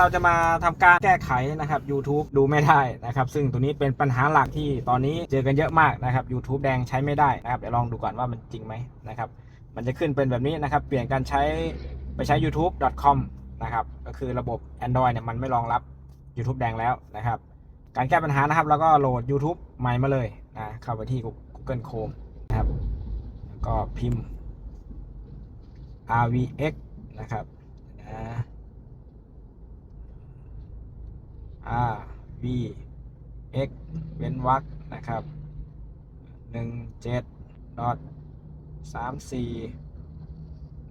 เราจะมาทำการแก้ไขนะครับ YouTube ดูไม่ได้นะครับ ซึ่งตัวนี้เป็นปัญหาหลักที่ตอนนี้เจอกันเยอะมากนะครับ YouTube แดงใช้ไม่ได้นะครับ เดี๋ยวลองดูก่อนว่ามันจริงไหมนะครับ มันจะขึ้นเป็นแบบนี้นะครับ เปลี่ยนการใช้ไปใช้ youtube.com นะครับ ก็คือระบบ Android เนี่ยมันไม่รองรับ YouTube แดงแล้วนะครับ การแก้ปัญหานะครับเราก็โหลด YouTube ใหม่มาเลยนะเข้าไปที่ Google Chrome นะครับก็พิมพ์ rvx นะครับนะ r v x เว้นวรรคนะครับหนึ่งเจ็ดดอทสามสี่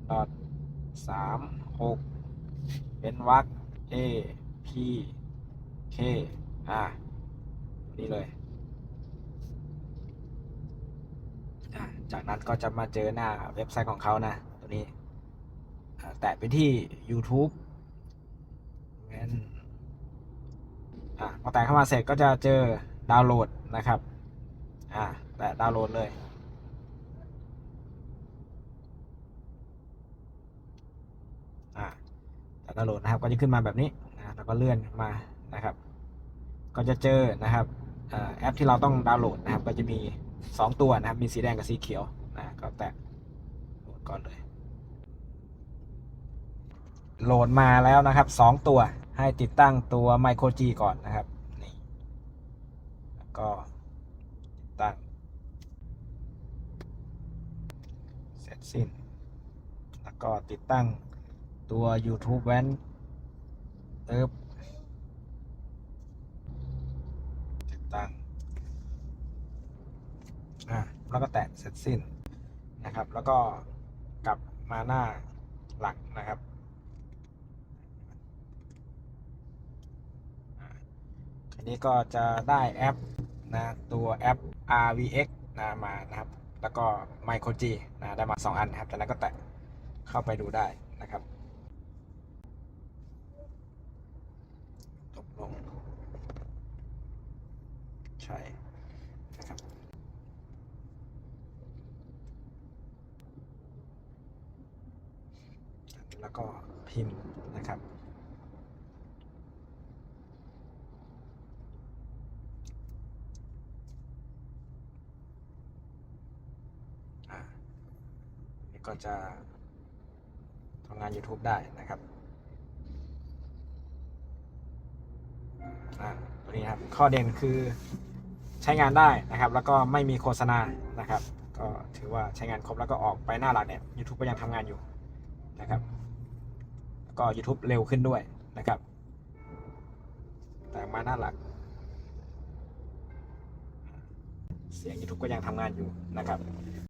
ดอทสามหกเว้นวรรค a p k อ่านี่เลย จากนั้นก็จะมาเจอหน้าเว็บไซต์ของเขานะ ตัวนี้ แตะไปที่ YouTube เว้น อะพอแตะเข้ามาเสร็จก็จะเจอดาวน์โหลดนะครับอ่าแตะดาวน์โหลดเลย อ่าแตะดาวน์โหลดนะครับก็จะขึ้นมาแบบนี้นะแล้วก็เลื่อนมานะครับ ก็จะเจอนะครับแอปที่เราต้องดาวน์โหลดนะครับ ก็จะมี 2 ตัวนะครับ มีสีแดงกับสีเขียวนะก็แตะโหลดก่อนเลย โหลดมาแล้วนะครับ 2 ตัว ให้ติดตั้งตัว Micro G ก่อนนะครับนี่แล้วก็ติดตั้งเสร็จสิ้น แล้วก็ติดตั้งตัว YouTube แว้นเอิบติดตั้งอะแล้วก็แตะเสร็จสิ้นนะครับ แล้วก็กลับมาหน้าหลักนะครับ อั นี้ก็จะได้แอปนะตัวแอป RVX นะมานะครับ แล้วก็ Micro G นะได้มา 2 อันนะครับจากนั้นก็แตะเข้าไปดูได้นะครับตกลง ใช่นะครับแล้วก็พิมพ์นะครับ อ่านี่ ก็จะทำงาน YouTube ได้นะครับอ่าตัวนี้ครับ ข้อเด่นคือใช้งานได้นะครับ แล้วก็ไม่มีโฆษณานะครับ ก็ถือว่าใช้งานครบแล้วก็ออกไปหน้าหลักเนี่ย YouTube ก็ยังทำงานอยู่นะครับ แล้วก็ YouTube เร็วขึ้นด้วยนะครับ แต่มาหน้าหลัก เสียง YouTube ก็ยังทำงานอยู่นะครับ